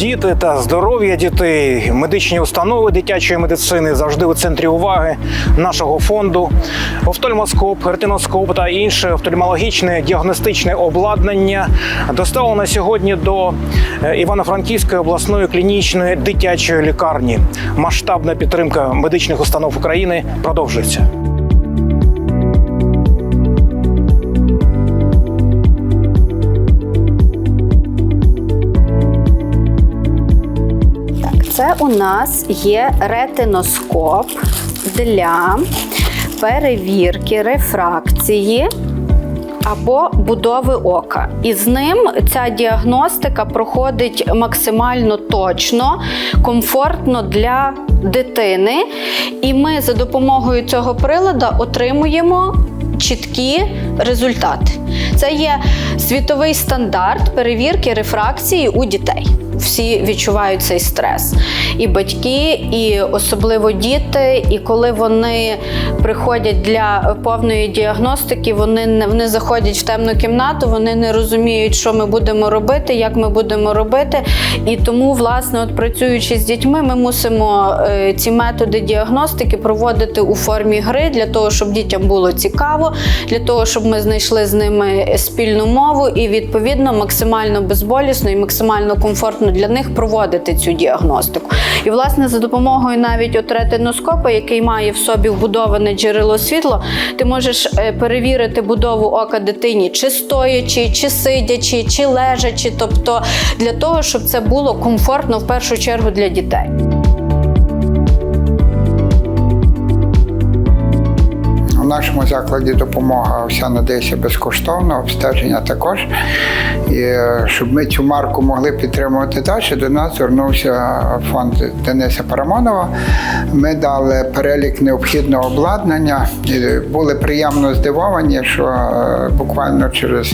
Діти та здоров'я дітей, медичні установи дитячої медицини завжди у центрі уваги нашого фонду. Офтальмоскоп, ретиноскоп та інше офтальмологічне діагностичне обладнання доставлено сьогодні до е, Івано-Франківської обласної клінічної дитячої лікарні. Масштабна підтримка медичних установ України продовжується. Це у нас є ретиноскоп для перевірки рефракції або будови ока. І з ним ця діагностика проходить максимально точно, комфортно для дитини. І ми за допомогою цього прилада отримуємо чіткі результати. Це є світовий стандарт перевірки рефракції у дітей. Всі відчувають цей стрес. І батьки, і особливо діти. І коли вони приходять для повної діагностики, вони вони заходять в темну кімнату, вони не розуміють, що ми будемо робити, як ми будемо робити. І тому, власне, от працюючи з дітьми, ми мусимо е, ці методи діагностики проводити у формі гри для того, щоб дітям було цікаво, для того, щоб ми знайшли з ними спільну мову і відповідно максимально безболісно і максимально комфортно для них проводити цю діагностику. І власне за допомогою навіть от ретиноскопа, який має в собі вбудоване джерело світла, ти можеш е, перевірити будову ока дитині, чи стоячи, чи сидячи, чи лежачи, тобто для того, щоб це було комфортно в першу чергу для дітей. Нашому закладі допомога вся надається безкоштовно, обстеження також. І е, щоб ми цю марку могли підтримувати далі, до нас звернувся фонд Дениса Парамонова. Ми дали перелік необхідного обладнання і були приємно здивовані, що е, буквально через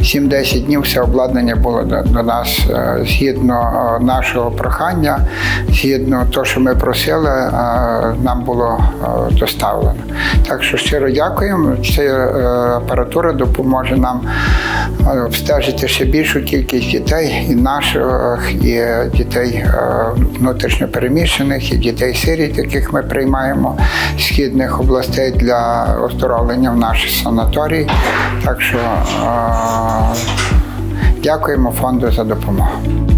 7-10 днів все обладнання було до, нас е, згідно нашого прохання, згідно того, що ми просили, нам було доставлено. Так що щиро дякуємо. Ця е, апаратура допоможе нам е, обстежити ще більшу кількість дітей, і наших, і дітей е, внутрішньо переміщених, і дітей сиріт, яких ми приймаємо з східних областей для оздоровлення в наші санаторії. Так що дякуємо фонду за допомогу.